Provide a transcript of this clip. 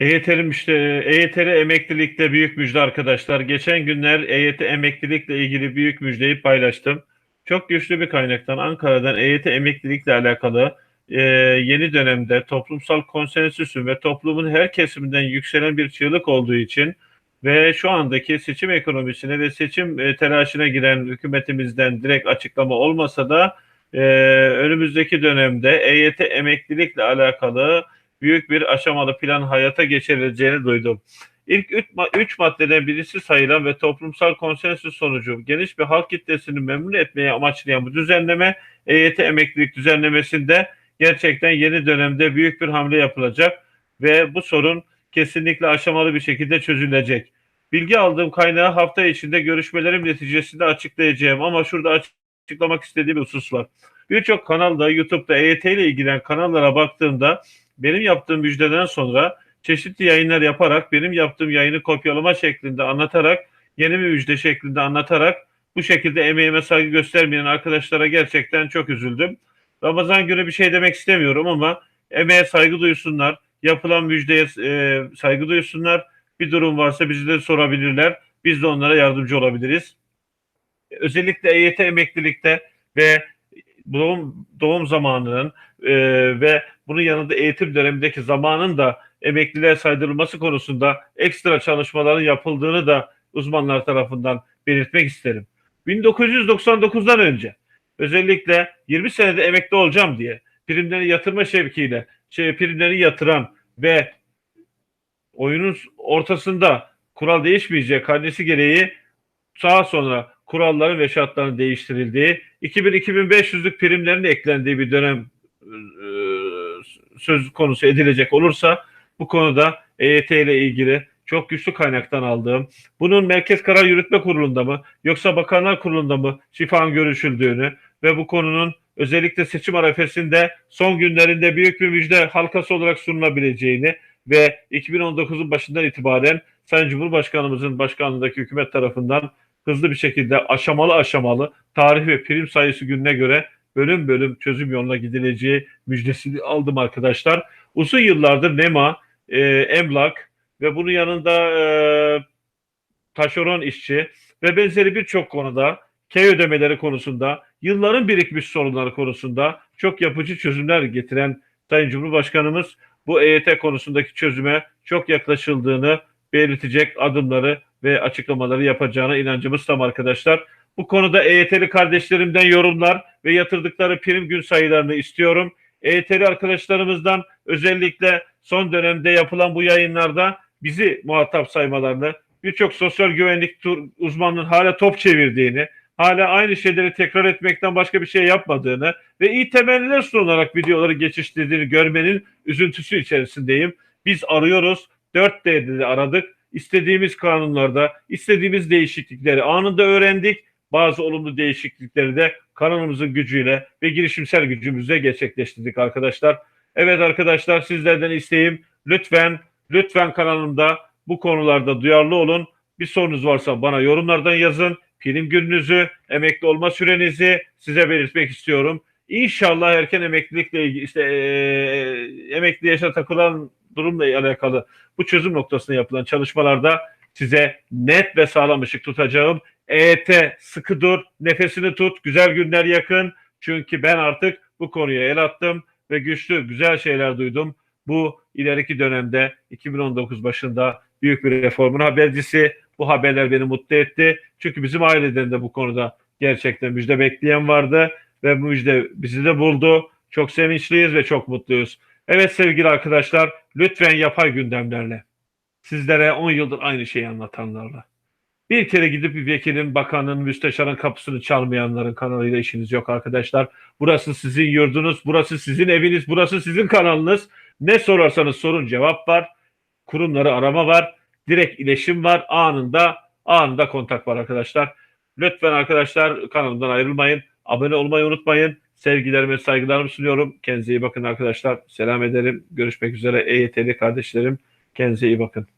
EYT'lim işte EYT'li emeklilikte büyük müjde arkadaşlar. Geçen günler EYT emeklilikle ilgili büyük müjdeyi paylaştım. Çok güçlü bir kaynaktan Ankara'dan EYT emeklilikle alakalı e, yeni dönemde toplumsal konsensüsün ve toplumun her kesiminden yükselen bir çığlık olduğu için ve şu andaki seçim ekonomisine ve seçim e, telaşına giren hükümetimizden direkt açıklama olmasa da e, önümüzdeki dönemde EYT emeklilikle alakalı büyük bir aşamalı plan hayata geçirileceğini duydum. İlk üç, üç maddeden birisi sayılan ve toplumsal konsensüs sonucu geniş bir halk kitlesini memnun etmeye amaçlayan bu düzenleme EYT emeklilik düzenlemesinde gerçekten yeni dönemde büyük bir hamle yapılacak ve bu sorun kesinlikle aşamalı bir şekilde çözülecek. Bilgi aldığım kaynağı hafta içinde görüşmelerim neticesinde açıklayacağım ama şurada açıklamak istediğim bir husus var. Birçok kanalda, YouTube'da EYT ile ilgilenen kanallara baktığımda benim yaptığım müjdeden sonra çeşitli yayınlar yaparak benim yaptığım yayını kopyalama şeklinde anlatarak yeni bir müjde şeklinde anlatarak bu şekilde emeğime saygı göstermeyen arkadaşlara gerçekten çok üzüldüm. Ramazan günü bir şey demek istemiyorum ama emeğe saygı duysunlar. Yapılan müjdeye e, saygı duysunlar. Bir durum varsa bizi de sorabilirler. Biz de onlara yardımcı olabiliriz. Özellikle EYT emeklilikte ve doğum doğum zamanının e, ve bunun yanında eğitim dönemindeki zamanın da emekliliğe saydırılması konusunda ekstra çalışmaların yapıldığını da uzmanlar tarafından belirtmek isterim. 1999'dan önce özellikle 20 senede emekli olacağım diye primleri yatırma şevkiyle şey, primleri yatıran ve oyunun ortasında kural değişmeyecek hadisi gereği sağa sonra kuralların ve şartların değiştirildiği, 2000-2500'lük primlerin eklendiği bir dönem e, söz konusu edilecek olursa bu konuda EYT ile ilgili çok güçlü kaynaktan aldığım, bunun Merkez Karar Yürütme Kurulu'nda mı yoksa Bakanlar Kurulu'nda mı şifan görüşüldüğünü ve bu konunun özellikle seçim arefesinde son günlerinde büyük bir müjde halkası olarak sunulabileceğini ve 2019'un başından itibaren Sayın Cumhurbaşkanımızın başkanlığındaki hükümet tarafından hızlı bir şekilde aşamalı aşamalı tarih ve prim sayısı gününe göre bölüm bölüm çözüm yoluna gidileceği müjdesini aldım arkadaşlar. Uzun yıllardır NEMA, e, emlak ve bunun yanında e, taşeron işçi ve benzeri birçok konuda K ödemeleri konusunda yılların birikmiş sorunları konusunda çok yapıcı çözümler getiren Sayın Cumhurbaşkanımız bu EYT konusundaki çözüme çok yaklaşıldığını belirtecek adımları ve açıklamaları yapacağına inancımız tam arkadaşlar. Bu konuda EYT'li kardeşlerimden yorumlar ve yatırdıkları prim gün sayılarını istiyorum. EYT'li arkadaşlarımızdan özellikle son dönemde yapılan bu yayınlarda bizi muhatap saymalarını, birçok sosyal güvenlik uzmanının hala top çevirdiğini, hala aynı şeyleri tekrar etmekten başka bir şey yapmadığını ve iyi temenniler sunarak videoları geçiştirdiğini görmenin üzüntüsü içerisindeyim. Biz arıyoruz. 4D'de de aradık. İstediğimiz kanunlarda, istediğimiz değişiklikleri anında öğrendik bazı olumlu değişiklikleri de kanalımızın gücüyle ve girişimsel gücümüzle gerçekleştirdik arkadaşlar. Evet arkadaşlar sizlerden isteğim lütfen lütfen kanalımda bu konularda duyarlı olun. Bir sorunuz varsa bana yorumlardan yazın. Prim gününüzü, emekli olma sürenizi size belirtmek istiyorum. İnşallah erken emeklilikle ilgili işte e, emekli yaşa takılan durumla alakalı bu çözüm noktasında yapılan çalışmalarda size net ve sağlam ışık tutacağım. EYT sıkı dur, nefesini tut, güzel günler yakın. Çünkü ben artık bu konuya el attım ve güçlü, güzel şeyler duydum. Bu ileriki dönemde 2019 başında büyük bir reformun habercisi. Bu haberler beni mutlu etti. Çünkü bizim aileden de bu konuda gerçekten müjde bekleyen vardı ve müjde bizi de buldu. Çok sevinçliyiz ve çok mutluyuz. Evet sevgili arkadaşlar, lütfen yapay gündemlerle sizlere 10 yıldır aynı şeyi anlatanlarla bir kere gidip bir vekilin, bakanın, müsteşarın kapısını çalmayanların kanalıyla işiniz yok arkadaşlar. Burası sizin yurdunuz, burası sizin eviniz, burası sizin kanalınız. Ne sorarsanız sorun cevap var. Kurumları arama var. Direkt iletişim var. Anında anında kontak var arkadaşlar. Lütfen arkadaşlar kanalımdan ayrılmayın. Abone olmayı unutmayın. Sevgilerimi, saygılarımı sunuyorum. Kendinize iyi bakın arkadaşlar. Selam ederim. Görüşmek üzere EYT'li kardeşlerim. Kendinize iyi bakın.